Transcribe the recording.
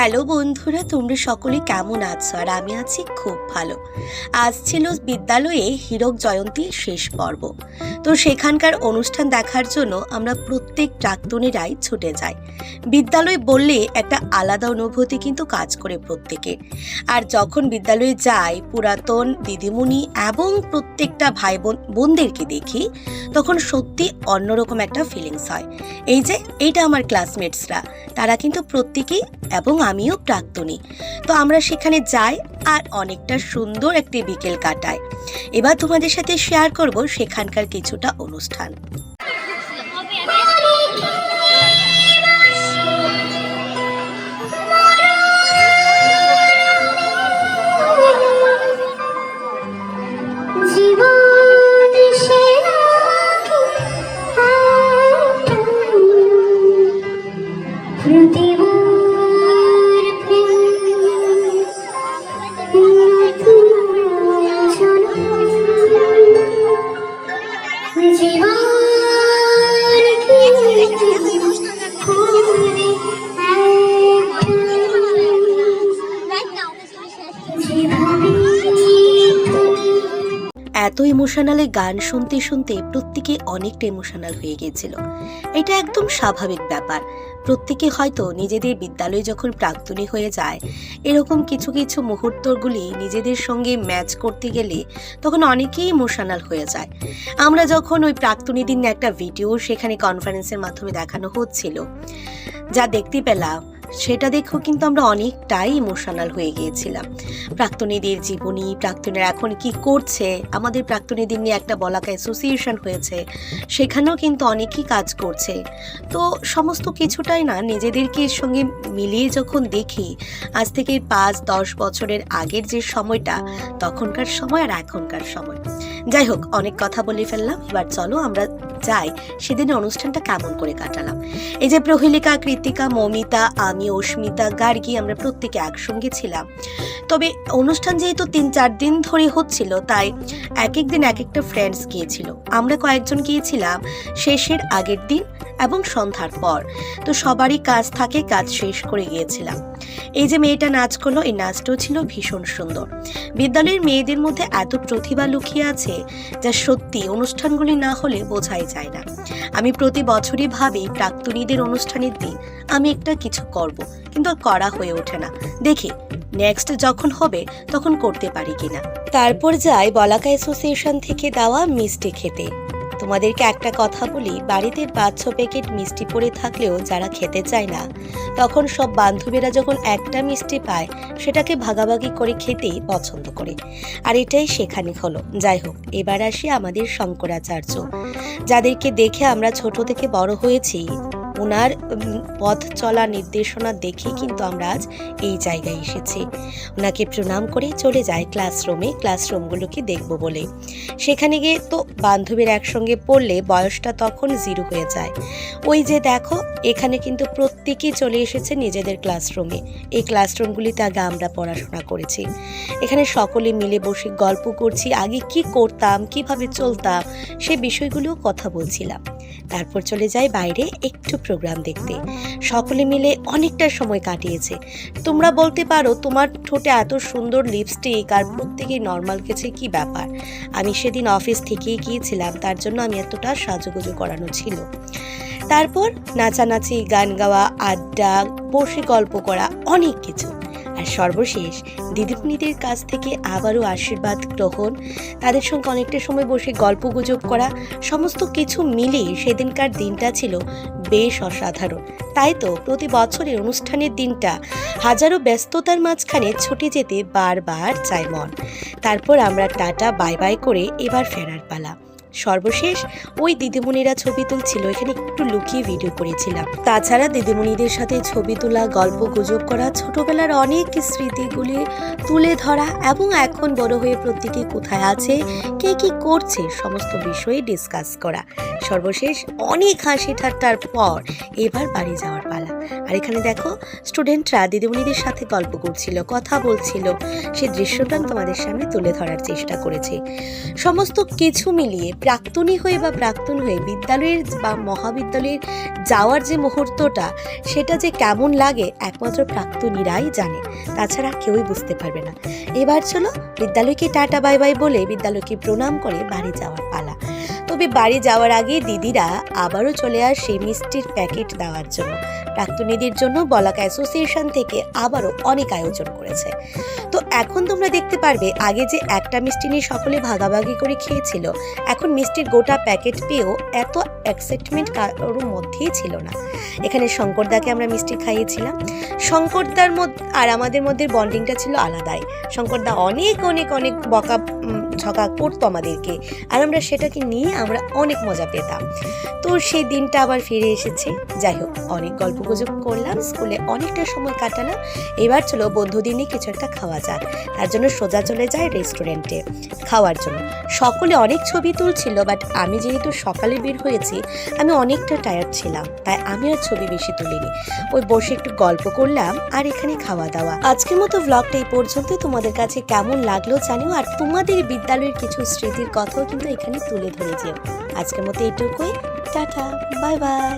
Hello বন্ধুরা, তোমরা সকলে কেমন আছো? আর আমি আছি খুব ভালো। আজ ছিল বিদ্যালয়ে হীরক জয়ন্তীর শেষ পর্ব। তো সেখানকার অনুষ্ঠান দেখার জন্য আমরা প্রত্যেক প্রাক্তনীরাই ছুটে যাই। বিদ্যালয় বললে একটা আলাদা অনুভূতি কিন্তু কাজ করে প্রত্যেকে আর যখন বিদ্যালয়ে যাই, পুরাতন দিদিমণি এবং প্রত্যেকটা ভাই বোন বোনদেরকে দেখি, তখন সত্যি অন্যরকম একটা ফিলিংস হয়। এই যে, এইটা আমার ক্লাসমেটসরা তারা কিন্তু প্রত্যেকেই এবং আমিও প্রাক্তনী। তো আমরা সেখানে যাই আর অনেকটা সুন্দর একটি বিকেল কাটাই। এবার তোমাদের সাথে শেয়ার করব সেখানকার কিছুটা অনুষ্ঠান। জীবন ইমোশনালে গান শুনতে শুনতে প্রত্যেকে অনেকটা ইমোশনাল হয়ে গিয়েছিল। এটা একদম স্বাভাবিক ব্যাপার। প্রত্যেকে হয়তো নিজেদের বিদ্যালয়ে যখন প্রাক্তনী হয়ে যায়, এরকম কিছু কিছু মুহূর্তগুলি নিজেদের সঙ্গে ম্যাচ করতে গেলে তখন অনেকেই ইমোশনাল হয়ে যায়। আমরা যখন ওই প্রাক্তনী দিন একটা ভিডিও সেখানে কনফারেন্সের মাধ্যমে দেখানো হচ্ছিল, যা দেখতে পেলাম সেটা দেখেও কিন্তু আমরা অনেকটাই ইমোশনাল হয়ে গিয়েছিলাম। প্রাক্তনীদের জীবনী, প্রাক্তনীরা এখন কি করছে, আমাদের প্রাক্তনীদের নিয়ে একটা বলাকা অ্যাসোসিয়েশন হয়েছে, সেখানেও কিন্তু অনেকেই কাজ করছে। তো সমস্ত কিছুটাই না, নিজেদেরকে এর সঙ্গে মিলিয়ে যখন দেখি, আজ থেকে পাঁচ দশ বছরের আগের যে সময়টা, তখনকার সময় আর এখনকার সময়। যাই হোক, অনেক কথা বলে ফেললাম। এবার চলো আমরা যাই, সেদিনের অনুষ্ঠানটা কেমন করে কাটালাম। এই যে প্রহেলিকা, কৃতিকা, মমিতা, আমি, অস্মিতা, গার্গী, আমরা প্রত্যেকে একসঙ্গে ছিলাম। তবে অনুষ্ঠান যেহেতু তিন চার দিন ধরে হচ্ছিল, তাই এক এক দিন এক একটা ফ্রেন্ডস গিয়েছিল। আমরা কয়েকজন গিয়েছিলাম শেষের আগের দিন এবং সন্ধ্যার পর। তো সবারই কাজ থাকে, কাজ শেষ করে গিয়েছিলাম। এই যে মেয়েটা নাচ করল, এই নাচটাও ছিল ভীষণ সুন্দর। বিদ্যালয়ের মেয়েদের মধ্যে এত প্রতিভা লুকিয়ে আছে যা সত্যি অনুষ্ঠানগুলি না হলে বোঝাই যায় না। আমি প্রতি বছরই ভাবি, প্রাক্তনীদের অনুষ্ঠানের দিন আমি একটা কিছু করব, কিন্তু করা হয়ে ওঠে না। দেখি নেক্সট যখন হবে, তখন করতে পারি কিনা। তারপর যাই বলাকা অ্যাসোসিয়েশন থেকে দেওয়া মিষ্টি খেতে। তোমাদেরকে একটা কথা বলি, বাড়িতে পাঁচ ছ প্যাকেট মিষ্টি পড়ে থাকলেও যারা খেতে চায় না, তখন সব বান্ধবীরা যখন একটা মিষ্টি পায়, সেটাকে ভাগাভাগি করে খেতেই পছন্দ করে। আর এটাই সেখানে হলো। যাই হোক, এবার আসি আমাদের শঙ্করাচার্য। যাদেরকে দেখে আমরা ছোট থেকে বড় হয়েছি ওনার পথ চলা নির্দেশনা দেখে কিন্তু আমরা আজ এই জায়গায় এসেছি। ওনাকে প্রণাম করে চলে যায় ক্লাসরুমে ক্লাসরুমগুলোকে দেখব বলে। সেখানে গিয়ে তো বান্ধবীর একসঙ্গে পড়লে বয়সটা তখন জিরো হয়ে যায়। ওই যে দেখো, এখানে কিন্তু প্রত্যেকেই চলে এসেছে নিজেদের ক্লাসরুমে এই ক্লাসরুমগুলিতে আগে আমরা পড়াশোনা করেছি। এখানে সকলে মিলে বসে গল্প করছি, আগে কি করতাম, কীভাবে চলতাম, সে বিষয়গুলোও কথা বলছিলাম। তারপর চলে যাই বাইরে একটু প্রোগ্রাম দেখতে। সকলে মিলে অনেকটা সময় কাটিয়েছে। তোমরা বলতে পারো তোমার ঠোঁটে এত সুন্দর লিপস্টিক আর প্রত্যেকেই নর্মাল গেছে কি ব্যাপার? আমি সেদিন অফিস থেকেই গিয়েছিলাম, তার জন্য আমি এতটা সাজুগুজু করানো ছিল। তারপর নাচানাচি, গান গাওয়া, আড্ডা, বসে গল্প করা, অনেক কিছু। আর সর্বশেষ দিদিমণিদের কাছ থেকে আবারও আশীর্বাদ গ্রহণ, তাদের সঙ্গে অনেকটা সময় বসে গল্প গুজব করা, সমস্ত কিছু মিলিয়ে সেদিনকার দিনটা ছিল বেশ অসাধারণ। তাই তো প্রতি বছরের অনুষ্ঠানের দিনটা হাজারো ব্যস্ততার মাঝখানে ছুটে যেতে বারবার চায় মন। তারপর আমরা টাটা বাই বাই করে এবার ফেরার পালা। সর্বশেষ ওই দিদিমণিরা ছবি তুলছিল। এখানে একটু লুকিয়ে ভিডিও করেছিলাম। তাছাড়া দিদিমণিদের সাথে ছবি তোলা, গল্প গুজব করা, ছোটবেলার অনেক স্মৃতিগুলি তুলে ধরা এবং এখন বড় হয়ে প্রত্যেকে কোথায় আছে, কে কি করছে, সমস্ত বিষয়ে ডিসকাস করা। সর্বশেষ অনেক হাসি ঠাট্টার পর এবার বাড়ি যাওয়ার পালা। আর এখানে দেখো স্টুডেন্টরা দিদিমণিদের সাথে গল্প করছিল, কথা বলছিল। সেই দৃশ্যটা তোমাদের সামনে তুলে ধরার চেষ্টা করেছি। সমস্ত কিছু মিলিয়ে প্রাক্তনী হয়ে বা প্রাক্তন হয়ে বিদ্যালয়ের বা মহাবিদ্যালয়ের যাওয়ার যে মুহূর্তটা, সেটা যে কেমন লাগে একমাত্র প্রাক্তনীরাই জানে। তাছাড়া কেউই বুঝতে পারবে না। এবার চলো বিদ্যালয়কে টাটা বাই বাই বলে বিদ্যালয়কে প্রণাম করে বাড়ি যাওয়ার পালা। তবে বাড়ি যাওয়ার আগে দিদিরা আবারও চলে আসে মিষ্টির প্যাকেট দেওয়ার জন্য। প্রাক্তনীদের জন্য বলাক অ্যাসোসিয়েশন থেকে আবারও অনেক আয়োজন করেছে। তো এখন তোমরা দেখতে পারবে, আগে যে একটা মিষ্টি নিয়ে সকলে ভাগাভাগি করে খেয়েছিল, এখন মিষ্টির গোটা প্যাকেট পেয়েও এত এক্সাইটমেন্ট কারোর মধ্যেই ছিল না। এখানে শঙ্করদাকে আমরা মিষ্টি খাইয়েছিলাম। শঙ্করদার মধ্যে, আর আমাদের মধ্যে বন্ডিংটা ছিল আলাদাই। শঙ্করদা অনেক অনেক অনেক বকা ঝকা করতো আমাদেরকে। আর আমরা সেটাকে নিয়ে আমরা অনেক মজা পেতাম। তো সেই দিনটা আবার ফিরে এসেছে। যাই হোক, অনেক গল্প গুজব করলাম, স্কুলে অনেকটা সময় কাটালাম। এবার চলো বন্ধুদিনই কিছু একটা খাওয়া যাক। তার জন্য সোজা চলে যায় রেস্টুরেন্টে। খাওয়ার জন্য। সকলে অনেক ছবি তুলছিল, বাট আমি যেহেতু সকালে বের হয়েছি, আমি অনেকটা টায়ার্ড ছিলাম। তাই আমি আর ছবি বেশি তুলিনি। ওই বসে একটু গল্প করলাম আর এখানে খাওয়া দাওয়া আজকের মতো ব্লগটা এই পর্যন্তই। তোমাদের কাছে কেমন লাগল জানিও। আর তোমাদের বিদ্যালয়ের কিছু স্মৃতির কথাও কিন্তু এখানে তুলে ধরে যেও আজকের মতো এটুকুই টাটা বাই বাই।